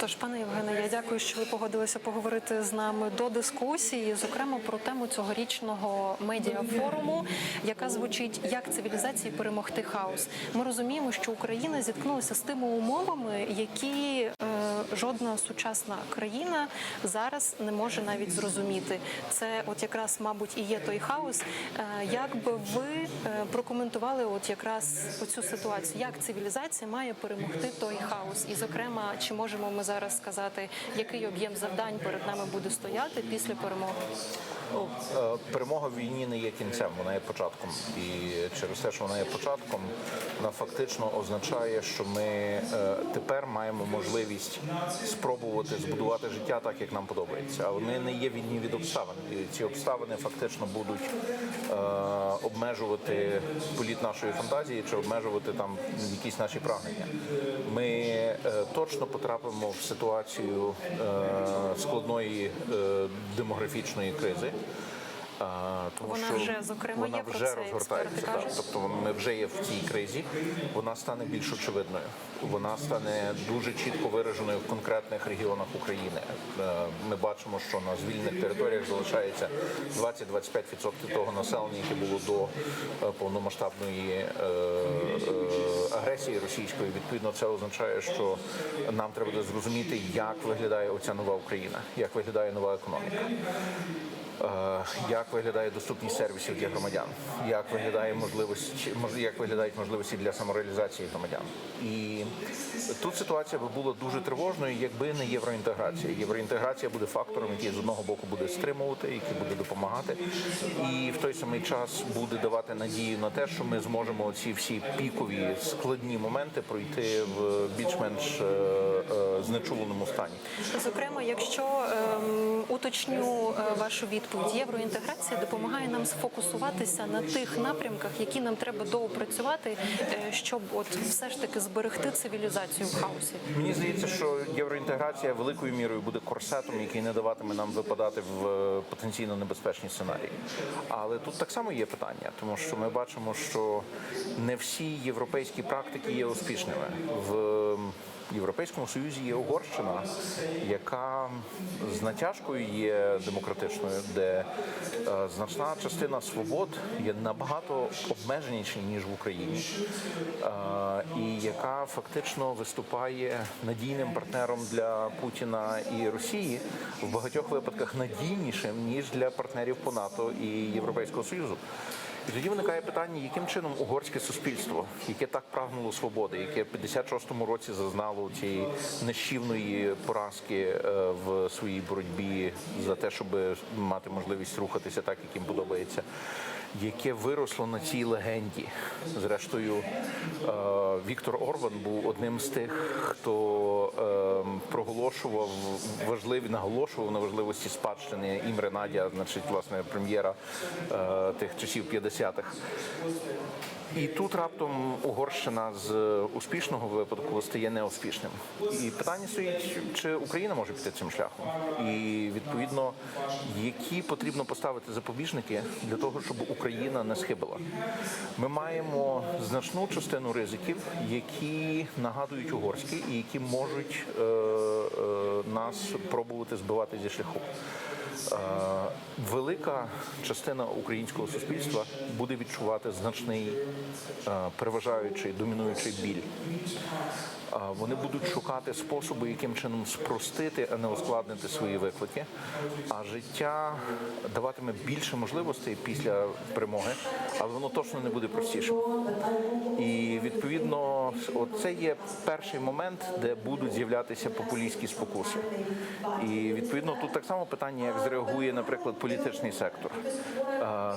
Тож, пане Євгене, я дякую, що ви погодилися поговорити з нами до дискусії, зокрема про тему цьогорічного медіафоруму, яка звучить як цивілізації перемогти хаос. Ми розуміємо, що Україна зіткнулася з тими умовами, які е, жодна сучасна країна зараз не може навіть зрозуміти. Це, от якраз, мабуть, і є той хаос. Е, як би ви е, прокоментували, от якраз оцю ситуацію, як цивілізація має перемогти той хаос? І, зокрема, чи можемо ми зараз сказати, який об'єм завдань перед нами буде стояти після перемоги? Ну, е, перемога в війні не є кінцем, вона є початком. І через те, що вона є початком, вона фактично означає, що ми тепер маємо можливість спробувати збудувати життя так, як нам подобається. Але ми не є вільні від обставин. І ці обставини фактично будуть е, обмежувати політ нашої фантазії чи обмежувати там якісь наші прагнення. Ми е, точно потрапимо в ситуацію е, складної е, демографічної кризи. Тому Вона що вже, зокрема, вона є про вже це, розгортається. так. Тобто ми вже є в цій кризі. Вона стане більш очевидною. Вона стане дуже чітко вираженою в конкретних регіонах України. Е, Ми бачимо, що на звільнених територіях залишається 20-25% того населення, яке було до е, повномасштабної е, агресії російської. Відповідно, це означає, що нам треба буде зрозуміти, як виглядає оця нова Україна, як виглядає нова економіка. Е, як виглядає доступність сервісів для громадян, як виглядає можливості, мож- як виглядають можливості для самореалізації громадян. І тут ситуація би була дуже тривожною, якби не євроінтеграція. Євроінтеграція буде фактором, який з одного боку буде стримувати, який буде допомагати, і в той самий час буде давати надію на те, що ми зможемо ці всі пікові складні моменти пройти в більш-менш е, е, знечуваному стані. Зокрема, якщо ем, уточню е, вашу відповідь, євроінтеграція допомагає нам сфокусуватися на тих напрямках, які нам треба доопрацювати, е, щоб от все ж таки зберегти цивілізацію в хаосі. Мені здається, що євроінтеграція великою мірою буде корсетом, який не даватиме нам випадати в е, потенційно небезпечні сценарії. Але тут так само є питання, тому що ми бачимо, що не всі європейські практики є успішними. В Європейському Союзі є Угорщина, яка з натяжкою є демократичною, де е, значна частина свобод є набагато обмеженіші ніж в Україні, е, і яка фактично виступає надійним партнером для Путіна і Росії в багатьох випадках надійнішим ніж для партнерів по НАТО і Європейського Союзу. Тоді виникає питання, яким чином угорське суспільство, яке так прагнуло свободи, яке в 56-му році зазнало цієї нищівної поразки е, в своїй боротьбі за те, щоб мати можливість рухатися так, як їм подобається, яке виросло на цій легенді. Зрештою, е, Віктор Орбан був одним з тих, хто е, проголошував важливі, наголошував на важливості спадщини Імре Надя, значить, власне, прем'єра е, тих часів 50-х. І тут раптом Угорщина з успішного випадку стає неуспішним. І питання стоїть, чи Україна може піти цим шляхом, і відповідно, які потрібно поставити запобіжники для того, щоб Україна не схибила. Ми маємо значну частину ризиків, які нагадують угорські, і які можуть е, е, нас пробувати збивати зі шляху. Е, Велика частина українського суспільства буде відчувати значний е, переважаючий домінуючий біль. Вони будуть шукати способи, яким чином спростити, а не ускладнити свої виклики. А життя даватиме більше можливостей після перемоги, але воно точно не буде простішим. І відповідно, це є перший момент, де будуть з'являтися популістські спокуси. І відповідно тут так само питання, як зреагує, наприклад, політичний сектор.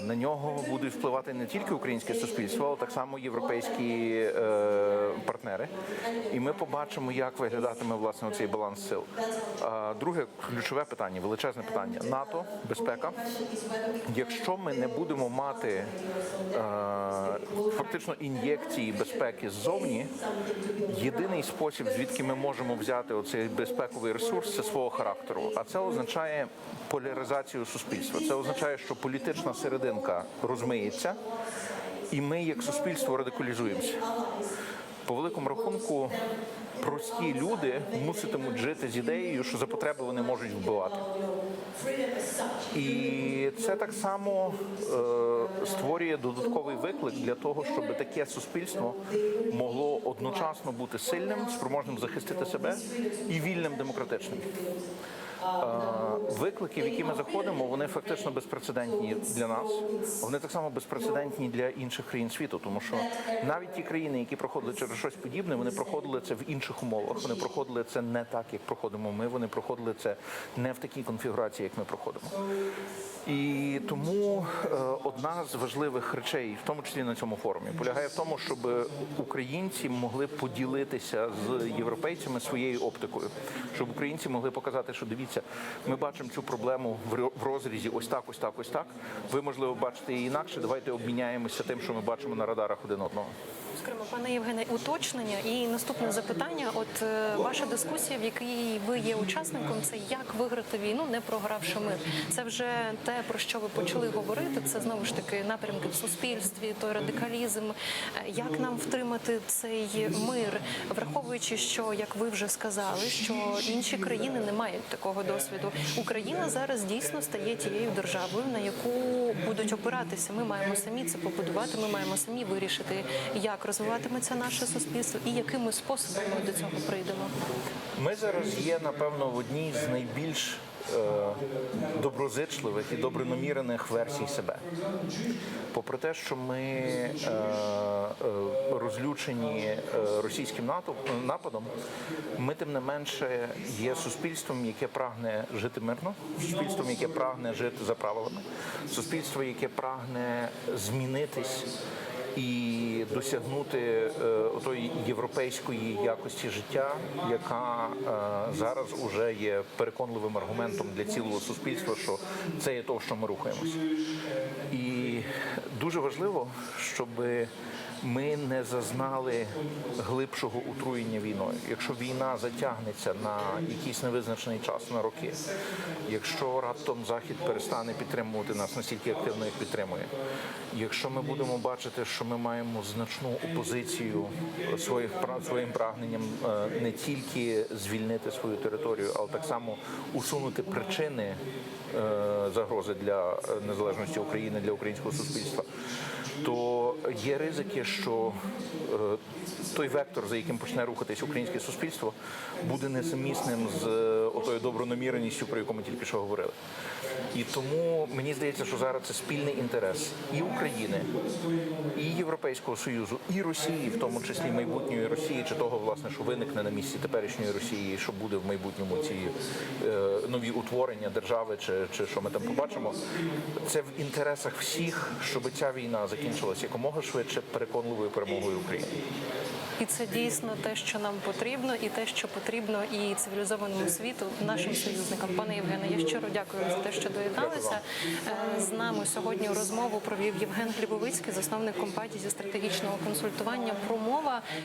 На нього буде впливати не тільки українське суспільство, але так само європейські е, партнери. І ми побачимо, як виглядатиме власне цей баланс сил. Друге ключове питання, величезне питання НАТО, безпека. Якщо ми не будемо мати е, фактично ін'єкції безпеки ззовні, єдиний спосіб, звідки ми можемо взяти оцей безпековий ресурс, це свого характеру. А це означає поляризацію суспільства. Це означає, що політична серединка розмиється, і ми, як суспільство, радикалізуємося. По великому рахунку, прості люди муситимуть жити з ідеєю, що за потреби вони можуть вбивати. І це так само е, створює додатковий виклик для того, щоб таке суспільство могло одночасно бути сильним, спроможним захистити себе і вільним демократичним. Е, Виклики, в які ми заходимо, вони фактично безпрецедентні для нас. Вони так само безпрецедентні для інших країн світу, тому що навіть ті країни, які проходили через щось подібне, вони проходили це в інших умовах. Вони проходили це не так, як проходимо ми. Вони проходили це не в такій конфігурації, як ми проходимо. І тому е, одна з важливих речей, в тому числі на цьому форумі, полягає в тому, щоб українці могли поділитися з європейцями своєю оптикою, щоб українці могли показати, що дивіться, ми бачимо цю проблему в розрізі ось так, ось так, ось так. Ви можливо бачите її інакше. Давайте обміняємося тим, що ми бачимо на радарах один одного. Скажімо, пане Євгене, уточнення і наступне запитання. От е, ваша дискусія, в якій ви є учасником, це як виграти війну, не програвши мир. Це вже те, про що ви почали говорити. Це знову ж таки напрямки в суспільстві, той радикалізм. Е, Як нам втримати цей мир, враховуючи, що як ви вже сказали, що інші країни не мають такого досвіду. Україна зараз дійсно стає тією державою, на яку будуть опиратися. Ми маємо самі це побудувати. Ми маємо самі вирішити, як розвиватиметься наше суспільство і якими способами до цього прийдемо. Ми зараз є, напевно, в одній з найбільш доброзичливих і добронамірених версій себе. Попри те, що ми е, е, розлючені е, російським нападом, ми тим не менше є суспільством, яке прагне жити мирно, суспільством, яке прагне жити за правилами, суспільство, яке прагне змінитись і досягнути е, отої європейської якості життя, яка е, зараз уже є переконливим аргументом для цілого суспільства, що це є то, що ми рухаємося. І дуже важливо, щоб ми не зазнали глибшого отруєння війною. Якщо війна затягнеться на якийсь невизначений час на роки, якщо раптом захід перестане підтримувати нас настільки активно, як підтримує, якщо ми будемо бачити, що ми маємо значну опозицію своїх своїм прагненням е, не тільки звільнити свою територію, але так само усунути причини е, загрози для е, незалежності України для українського суспільства, то є ризики, що е, той вектор, за яким почне рухатись українське суспільство, буде несумісним з е, отою добронаміреністю, про яку ми тільки що говорили. І тому мені здається, що зараз це спільний інтерес і України, і Європейського Союзу, і Росії, в тому числі майбутньої Росії, чи того, власне, що виникне на місці теперішньої Росії, що буде в майбутньому ці е, нові утворення держави, чи, чи що ми там побачимо. Це в інтересах всіх, щоб ця війна закінчилася якомога швидше переконливою перемогою України. І це дійсно те, що нам потрібно, і те, що потрібно і цивілізованому світу, нашим союзникам. Пане Євгене, я щиро дякую за те, що доєдналися. Е, З нами сьогодні розмову провів Євген Глібовицький, засновник компанії зі стратегічного консультування. Промова